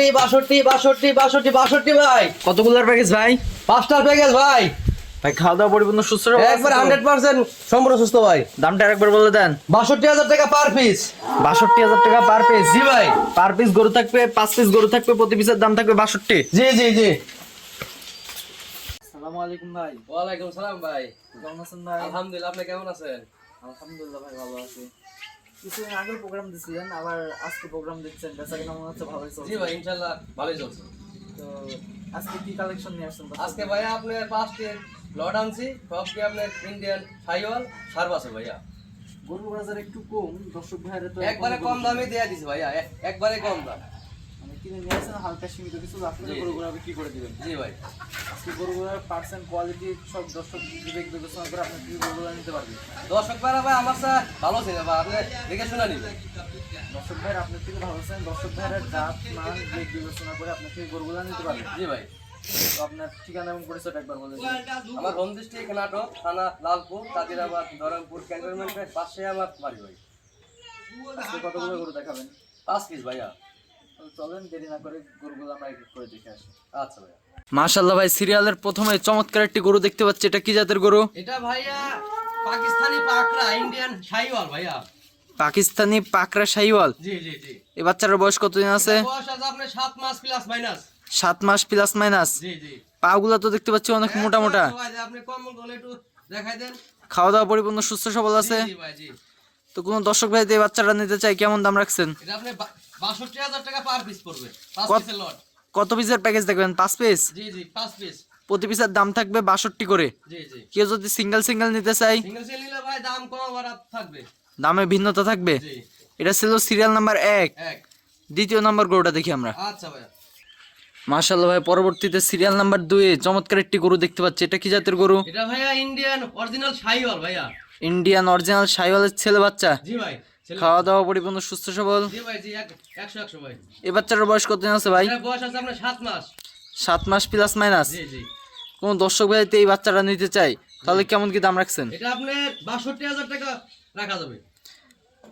বাষট্টি বাষট্টি বাষট্টি বাষট্টি ভাই। কতগুলার প্যাকেজ ভাই? পাঁচটার প্যাকেজ ভাই। ভাই খাওয়া দাওয়া পরিপূর্ণ সুস্থ একবার হান্ড্রেড পার্সেন্ট সম্পূর্ণ সুস্থ ভাই। দামটা একবার বলে দেন। বাষট্টি হাজার টাকা পার পিস বাষট্টি হাজার টাকা পার পিস জি ভাই। পার পিস গরু থাকবে পাঁচ পিস গরু থাকবে প্রতি পিসের দাম থাকবে বাষট্টি। জি জি জি। আসসালামু আলাইকুম ভাই। ওয়ালাইকুম সালাম ভাই। কেমন আছেন ভাই? আলহামদুলিল্লাহ আপনি কেমন আছেন? আলহামদুলিল্লাহ ভাই ভালো আছি। কিছুদিন আগে প্রোগ্রাম দিছিলেন আবার আজকে প্রোগ্রাম দিচ্ছেন বেচা কিনা মনে হচ্ছে ভালোই চলছে। জি ভাই ইনশাআল্লাহ ভালোই চলছে। তো আজকে কি কালেকশন নিয়ে আসছেন আজকে ভাইয়া আপনার পাঁচটি লট আনছি সবটি আপনার ইন্ডিয়ান সাইওয়াল সার্ভ আছে ভাইয়া। গরু বাজার একটু কম দর্শক ভাইয়ের তো একবারে কম দামে দেয়া দিছে ভাইয়া একবারে কম দাম। কিনে নিয়ে আসেন হালকা সীমিত কিছু আপনাদের জি। গরুগুলো কি করে দিবেন? জি ভাই। আজকে গরুগুলোর পার্সেন্ট কোয়ালিটি সব দর্শক বিবেক বিবেচনা করে আপনি কি গরুগুলো নিতে পারবেন? দর্শক ভাইরা ভাই আমার সাথে ভালো ছিল ভাই আপনি দেখে শোনা নিবেন দর্শক ভাইয়ের আপনার থেকে ভালো আছেন। দর্শক ভাইয়ের জাত মান বিবেক বিবেচনা করে আপনি কি গরুগুলো নিতে পারবেন? জি ভাই। তো আপনার ঠিকানা এবং পরিচয়টা একবার বলে আমার হোম ডিস্ট্রিক্ট নাটক থানা লালপুর কাদিরাবাদ ধরমপুর ক্যান্টনমেন্টের পাশে আমার বাড়ি ভাই। কতগুলো গরু দেখাবেন? পাঁচ পিস ভাইয়া। চলেন দেরি না করে গরুগুলো আমরা এক এক করে দেখে আসি। আচ্ছা ভাইয়া। মাশাল্লাহ ভাই সিরিয়ালের প্রথমে চমৎকার একটি গরু দেখতে পাচ্ছি। এটা কি জাতের গরু? এটা ভাইয়া পাকিস্তানি পাকড়া ইন্ডিয়ান সাইওয়াল ভাইয়া। পাকিস্তানি পাকরা শাহিওয়াল? জি জি জি। এই বাচ্চার বয়স কতদিন আছে? বয়স আছে আপনার সাত মাস প্লাস মাইনাস সাত মাস প্লাস মাইনাস জি জি। পাগুলা তো দেখতে পাচ্ছি অনেক মোটা মোটা। আপনি বলে একটু দেখাই দেন। খাওয়া দাওয়া পরিপূর্ণ সুস্থ সবল আছে? জি ভাই জি। তো কোনো দর্শক ভাই এই বাচ্চাটা নিতে চাই কেমন দাম রাখছেন? এটা আপনি বাষট্টি হাজার টাকা পার পিস পড়বে। পিসের লট কত পিসের প্যাকেজ দেখবেন? পাঁচ পিস জি জি পিস প্রতি পিসের দাম থাকবে বাষট্টি করে। জি জি। কেউ যদি সিঙ্গেল সিঙ্গেল নিতে চাই সিঙ্গেল সেল নিলে ভাই দাম কম আর থাকবে। দামে ভিন্নতা থাকবে? জি। এটা ছিল সিরিয়াল নাম্বার এক। এক। দ্বিতীয় নাম্বার গরুটা দেখি আমরা। আচ্ছা ভাইয়া। মার্শাল্লাহ ভাই পরবর্তীতে সিরিয়াল নাম্বার দুয়ে চমৎকার একটি গরু দেখতে পাচ্ছি। এটা কি জাতের গরু? এটা ভাইয়া ইন্ডিয়ান অরিজিনাল সাইওয়াল ভাইয়া। ইন্ডিয়ান অরিজিনাল সাইওয়ালের ছেলে বাচ্চা। জি ভাই খাওয়া দাওয়া পরিপূর্ণ সুস্থ সবল। জি ভাই জি এক- একশো একশো ভাই। এ বাচ্চাটার বয়স কতদিন আছে ভাই? বয়স আছে আপনার সাত মাস। সাত মাস প্লাস মাইনাস জি জি। কোন দর্শক ভাই এই বাচ্চাটা নিতে চাই তাহলে কেমন কি দাম রাখছেন? এটা আপনার বাষট্টি হাজার টাকা রাখা যাবে।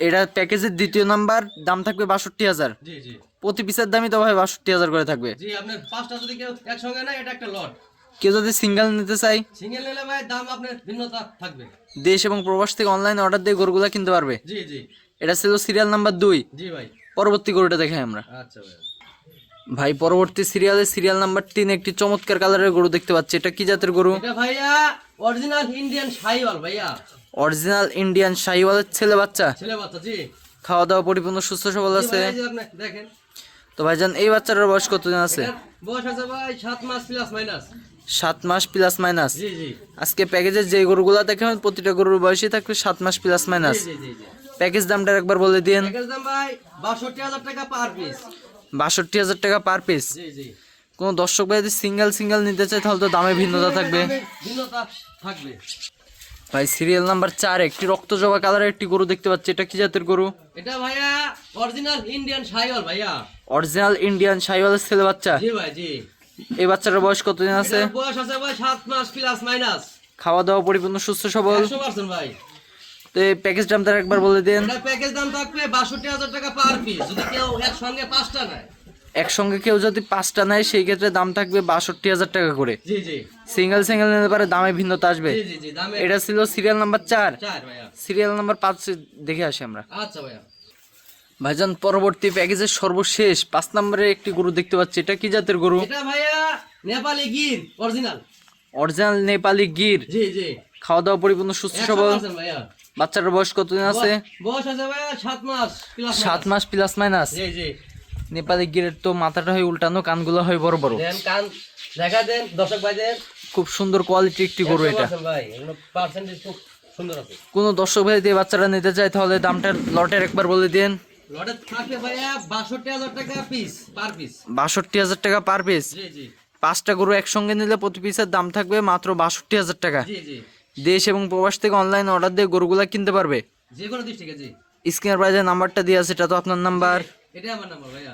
এটা প্যাকেজের দ্বিতীয় নাম্বার দাম থাকবে বাষট্টি হাজার। জি জি। প্রতি পিসের দামই তো ভাই বাষট্টি হাজার করে থাকবে। জি আপনার পাঁচটা যদি কেউ একসঙ্গে নেয় এটা একটা লট। কেউ যদি সিঙ্গেল নিতে চাই সিঙ্গেল নিলে ভাই দাম আপনার ভিন্নতা থাকবে। দেশ এবং প্রবাস থেকে অনলাইন অর্ডার দিয়ে গরুগুলা কিনতে পারবে। জি জি। এটা ছিল সিরিয়াল নাম্বার দুই। জি ভাই। পরবর্তী গরুটা দেখাই আমরা। আচ্ছা ভাই। ভাই পরবর্তী সিরিয়ালে সিরিয়াল নাম্বার তিন একটি চমৎকার কালারের গরু দেখতে পাচ্ছি। এটা কি জাতের গরু? এটা ভাইয়া অরিজিনাল ইন্ডিয়ান সাইওয়াল ভাইয়া। অরিজিনাল ইন্ডিয়ান শাহিওয়ালের ছেলে বাচ্চা। ছেলে বাচ্চা জি। খাওয়া দাওয়া পরিপূর্ণ সুস্থ সবল আছে। দেখেন। তো ভাইজান এই বাচ্চাটার বয়স কতদিন আছে? বয়স আছে ভাই সাত মাস প্লাস মাইনাস সাত মাস প্লাস মাইনাস আজকে প্যাকেজের যে গরুগুলা দেখেন প্রতিটা গরুর বয়সই থাকবে সাত মাস প্লাস মাইনাস প্যাকেজ দামটা একবার বলে দিন। বাষট্টি হাজার টাকা পার পিস কোনো দর্শক ভাই যদি সিঙ্গেল সিঙ্গেল নিতে চায় তাহলে তো দামে ভিন্নতা থাকবে। থাকবে। ভাই সিরিয়াল নাম্বার চার একটি রক্ত জবা কালারের একটি গরু দেখতে পাচ্ছি। এটা কি জাতের গরু? এটা ভাইয়া অরিজিনাল ইন্ডিয়ান সাইওয়াল ভাইয়া। অরিজিনাল ইন্ডিয়ান শাহিওয়ালের ছেলে বাচ্চা। জি ভাই জি। এই বাচ্চাটার বয়স কতদিন আছে? বয়স আছে ভাই সাত মাস প্লাস মাইনাস খাওয়া দাওয়া পরিপূর্ণ সুস্থ সবল? একশো পার্সেন্ট ভাই। তো এই প্যাকেজ দামটা একবার বলে দেন। এটা প্যাকেজ দাম থাকবে বাষট্টি হাজার টাকা পার পিস যদি কেউ একসঙ্গে পাঁচটা নেয়। একসঙ্গে কেউ যদি পাঁচটা নেয় সেই ক্ষেত্রে দাম থাকবে বাষট্টি হাজার টাকা করে। জি জি। সিঙ্গেল সিঙ্গেল নিতে পারে দামে ভিন্নতা আসবে। জি জি জি দামে এটা ছিল সিরিয়াল নাম্বার চার। চার ভাইয়া। সিরিয়াল নাম্বার পাঁচ দেখে আসি আমরা। আচ্ছা ভাইয়া। ভাইজান পরবর্তী প্যাকেজের সর্বশেষ পাঁচ নম্বরে একটি গরু দেখতে পাচ্ছি। এটা কি জাতের গরু? এটা ভাইয়া নেপালি গির অরিজিনাল। অরিজিনাল নেপালি গির। জি জি। খাওয়া দাওয়া পরিপূর্ণ সুস্থ সবল। ভাইয়া। বাচ্চাটার বয়স কতদিন আছে? বয়স আছে ভাইয়া সাত মাস প্লাস সাত মাস প্লাস মাইনাস জি জি। নেপালি গিরের তো মাথাটা হয় উল্টানো কানগুলো হয় বড় বড়। দেন কান দেখা দেন দর্শক ভাইদের খুব সুন্দর কোয়ালিটি একটি গরু এটা। 100% ভাই এগুলো পার্সেন্টেজ খুব সুন্দর আছে। কোনো দর্শক ভাই দিয়ে বাচ্চারা নিতে চায় তাহলে দামটা লটের একবার বলে দিন লটে থাকবে ভাইয়া বাষট্টি হাজার টাকা পিস পার পিস বাষট্টি হাজার টাকা পার পিস জি জি। পাঁচটা গরু একসঙ্গে নিলে প্রতি পিসের দাম থাকবে মাত্র বাষট্টি হাজার টাকা। জি জি। দেশ এবং প্রবাস থেকে অনলাইন অর্ডার দিয়ে গরুগুলা কিনতে পারবে? যে কোনো জি। স্ক্রিনের বাইরে নাম্বারটা দিয়ে আছে এটা তো আপনার নাম্বার এটাই আমার নাম্বার ভাইয়া।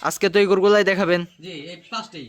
আজকে তো এই গরুগুলাই দেখাবেন। জি এই পাঁচটাই।